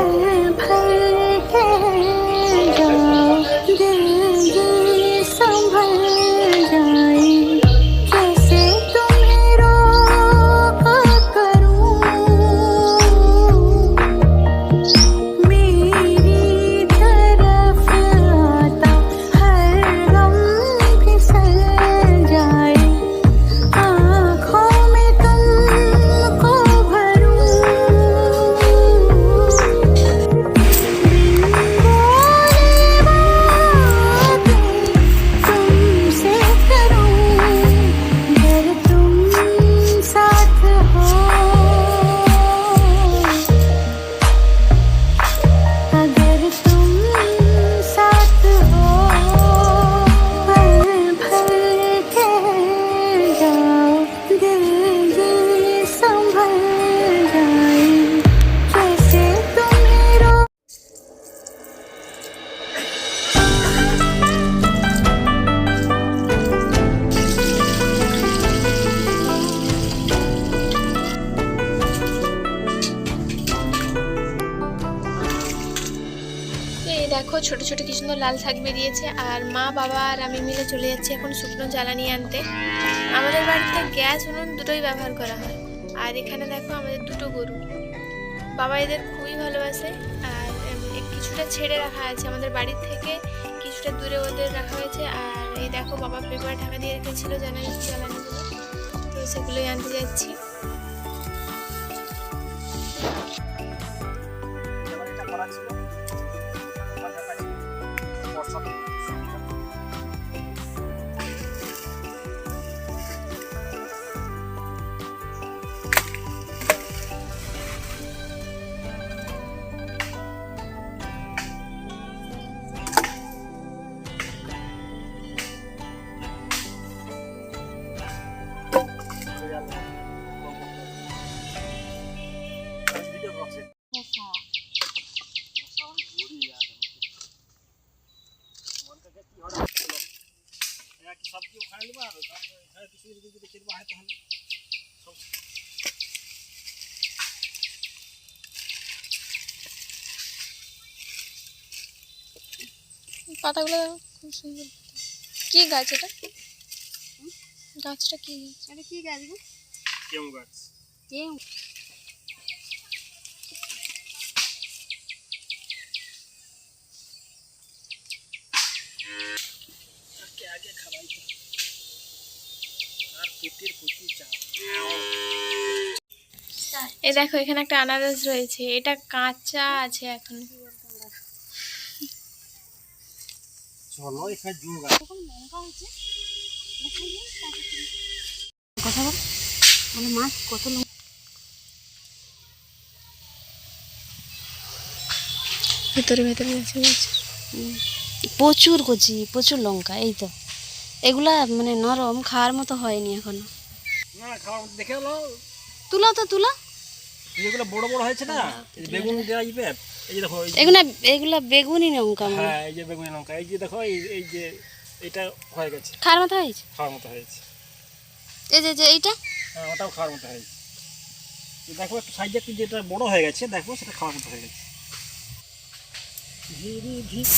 Allah. দেখো, ছোট ছোট কি সুন্দর লাল শাক বেরিয়েছে আর মা, বাবা আর আমি মিলে চলে যাচ্ছি এখন শুকনো জ্বালানি আনতে। আমাদের বাড়িতে গ্যাস, উনুন দুটোই ব্যবহার করা হয়। আর এখানে দেখো আমাদের দুটো গরু। বাবা এদের খুবই ভালোবাসে আর কিছুটা ছেড়ে রাখা আছে আমাদের বাড়ির থেকে, কিছুটা দূরে ওদের রাখা হয়েছে। আর এই দেখো বাবা পেপার ঢাকা দিয়ে রেখেছিল জ্বালানি জ্বালানিগুলো। তো সেগুলোই আনতে যাচ্ছি। তাহলে পাতাগুলো খুব সুন্দর কি গাছ এটা? গাছটা কি? এটা কি গাছ গো? কেউ গাছ। কেউ আগে আগে এই দেখো এখানে একটা আনারস রয়েছে। এটা কাঁচা আছে এখন। চলো এখানে যোগ আছে। কথা বল। মানে মাছ কত ভেতরে ভেতরে আছে প্রচুর কচি প্রচুর লঙ্কা এই তো। এগুলা মানে নরম খাওয়ার মতো হয়নি এখনও। না দেখে হলো তুলো তো তুলা। যেগুলো বড় বড় হয়েছে না? এই বেগুন দেওয়া যাবে এই যে দেখো এই যে- এগুলা এগুলা বেগুনি লঙ্কা হ্যাঁ এই যে বেগুনি লঙ্কা এই যে দেখো এই যে এটা হয়ে গেছে। খাওয়ার মতো হয়েছে? খাওয়ার মতো হয়েছে। এই যে যে এইটা? হ্যাঁ ওটাও খাওয়ার মতো হয়েছে। দেখো একটু সাইজে একটু যেটা বড় হয়ে গেছে দেখো সেটা খাওয়ার মতো হয়ে গেছে। ধীরে ধীরে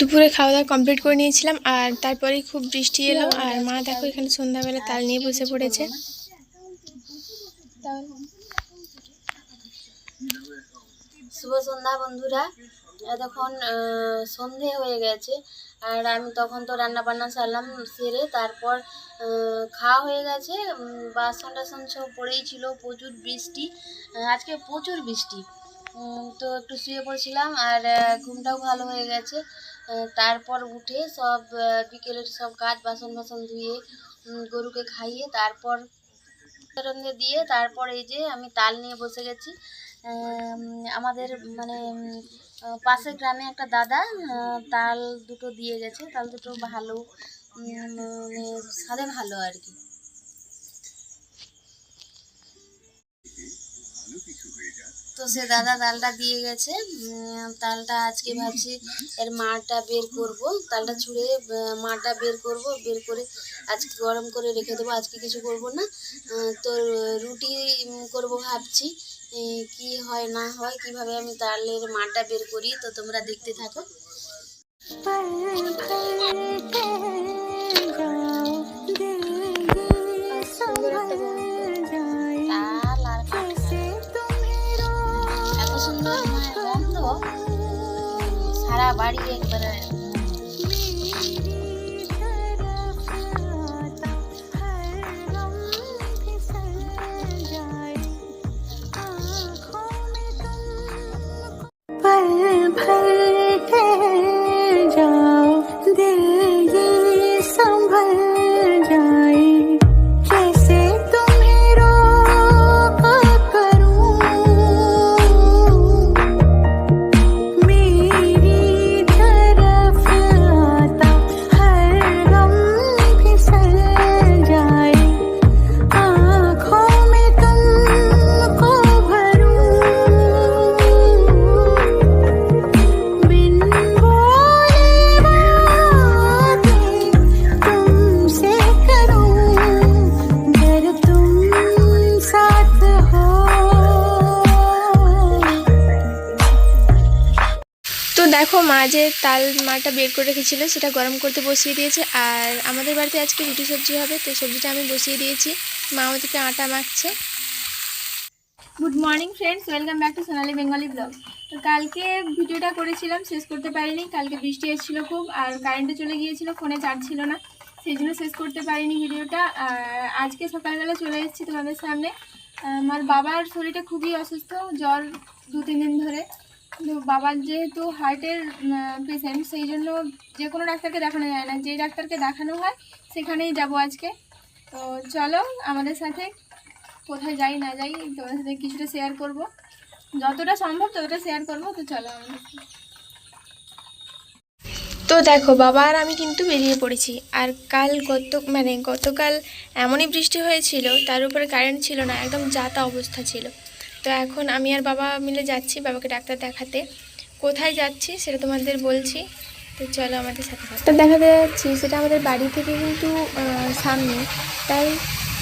দুপুরে খাওয়া দাওয়া কমপ্লিট করে নিয়েছিলাম আর তারপরেই খুব বৃষ্টি এলো আর মা দেখো এখানে সন্ধ্যাবেলা তাল নিয়ে বসে পড়েছে। শুভ সন্ধ্যা বন্ধুরা। তখন সন্ধে হয়ে গেছে আর আমি তখন তো রান্না বান্না সারলাম সেরে তারপর খাওয়া হয়ে গেছে। বাসন টাসন সব পড়েই ছিল প্রচুর বৃষ্টি আজকে প্রচুর বৃষ্টি। তো একটু শুয়ে পড়ছিলাম আর ঘুমটাও ভালো হয়ে গেছে। তারপর উঠে সব বিকেলের সব কাজ বাসন বাসন ধুয়ে গরুকে খাইয়ে তারপর রন্ধে দিয়ে তারপর এই যে আমি তাল নিয়ে বসে গেছি। আমাদের মানে পাশের গ্রামে একটা দাদা তাল দুটো দিয়ে গেছে, তাল দুটো ভালো মানে স্বাদে ভালো আর কি। তো সে দাদা তালটা দিয়ে গেছে। তালটা আজকে ভাবছি এর মাটা বের করব। তালটা ছুঁড়ে মাটা বের করব। বের করে আজকে গরম করে রেখে দেবো। আজকে কিছু করব না। তো রুটি করব ভাবছি। কি হয়, না হয়, কীভাবে আমি তালের মাটা বের করি, তো তোমরা দেখতে থাকো। তাল সারা বাড়ি মা যে তাল মাটা বের করে রেখেছিল, সেটা গরম করতে বসিয়ে দিয়েছে। আর আমাদের বাড়িতে আজকে রুটি সবজি হবে, তো সবজিটা আমি বসিয়ে দিয়েছি। মা ওদিকে আটা মাখছে। Good morning friends welcome back to Sonali Bengali blog তো কালকে ভিডিওটা করেছিলাম, শেষ করতে পারিনি। কালকে বৃষ্টি এসেছিল খুব, আর কারেন্টে চলে গিয়েছিল, ফোনে চার্জ ছিল না। সেই জন্য শেষ করতে পারিনি ভিডিওটা। আজকে সকালবেলা চলে এসেছি তোমাদের সামনে। আমার বাবার শরীরটা খুবই অসুস্থ, জ্বর দু তিন দিন ধরে। বাবার যেহেতু হার্টের পেশেন্ট সেই জন্য যে কোনো ডাক্তারকে দেখানো যায় না। যেই ডাক্তারকে দেখানো হয়, সেখানেই যাব আজকে। তো চলো, আমাদের সাথে কোথায় যাই, না যাই, তোমাদের সাথে কিছুটা শেয়ার করব। যতটা সম্ভব ততটা শেয়ার করব, তো চলো আমাদের তো দেখো, বাবা আর আমি কিন্তু বেরিয়ে পড়েছি। আর কাল গত মানে গতকাল এমনই বৃষ্টি হয়েছিল, তার উপরে কারেন্ট ছিল না, একদম যাতা অবস্থা ছিল। তো এখন আমি আর বাবা মিলে যাচ্ছি বাবাকে ডাক্তার দেখাতে। কোথায় যাচ্ছি সেটা তোমাদের বলছি। তো চলো আমাদের সাথে ডাক্তার দেখাতে যাচ্ছি, সেটা আমাদের বাড়ি থেকে কিন্তু সামনে। তাই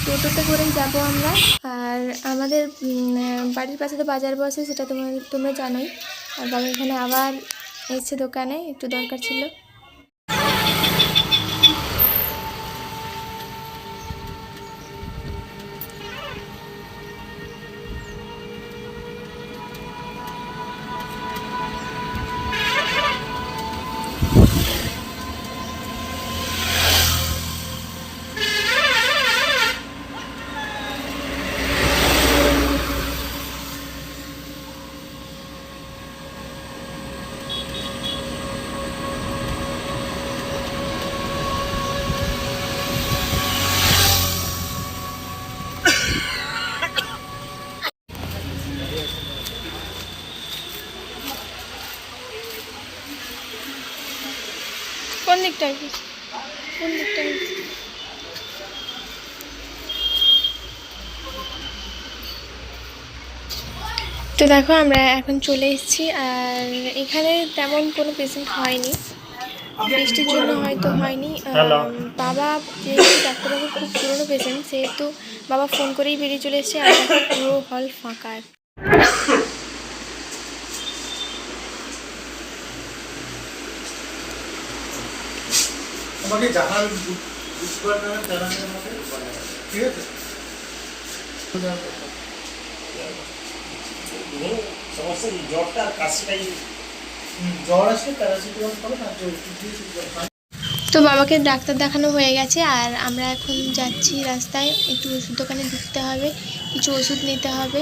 টোটোতে করেই যাব আমরা। আর আমাদের বাড়ির পাশে তো বাজার বসে, সেটা তোমরা তোমরা জানোই। আর বাবা এখানে আবার এসছে দোকানে, একটু দরকার ছিল। কোন তো দেখো আমরা এখন চলে এসেছি আর এখানে তেমন কোনো পেশেন্ট হয়নি। বৃষ্টির জন্য হয়তো হয়নি। বাবা যেহেতু ডাক্তারবাবু খুব পুরনো পেশেন্ট সেহেতু বাবা ফোন করেই বেরিয়ে চলে এসেছে আর পুরো হল ফাঁকা। তোমাকে বুধবার নামে ঠিক আছে? সমস্যা জ্বরটা কাশিটাই জ্বর আসলে প্যারাসিটামল খাবে না তো বাবাকে ডাক্তার দেখানো হয়ে গেছে আর আমরা এখন যাচ্ছি রাস্তায়। একটু ওষুধ দোকানে ঢুকতে হবে কিছু ওষুধ নিতে হবে।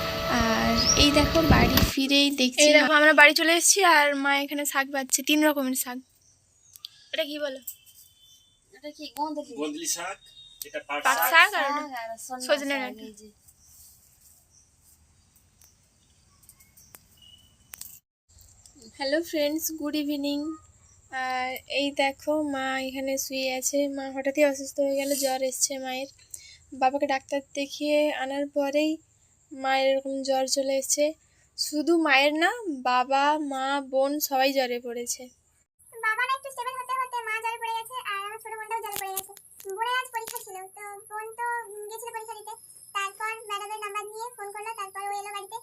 আর এই দেখো বাড়ি ফিরেই দেখছি এই দেখো আমরা বাড়ি চলে এসেছি আর মা এখানে শাক বাচ্ছে তিন রকমের শাক। এটা কি বলো? এটা কি গোন্দলি শাক এটা পাট পাট শাক। শাক আর শাক আর সন্না সজনে ডাঁটা। হ্যালো ফ্রেন্ডস গুড ইভিনিং আর এই দেখো মা এখানে শুয়ে আছে। মা হঠাৎই অসুস্থ হয়ে গেল জ্বর এসছে মায়ের। বাবাকে ডাক্তার দেখিয়ে আনার পরেই মায়ের এরকম জ্বর চলে এসছে। শুধু মায়ের না, বাবা, মা, বোন সবাই জ্বরে পড়েছে। বাবার একটু স্টেবল হতে হতে মা পড়ে গেছে আর পড়ে গেছে। আজ পরীক্ষা ছিল পরীক্ষা তারপর ম্যাডামের নাম্বার নিয়ে ফোন করল, তারপর ও এলো বাড়িতে।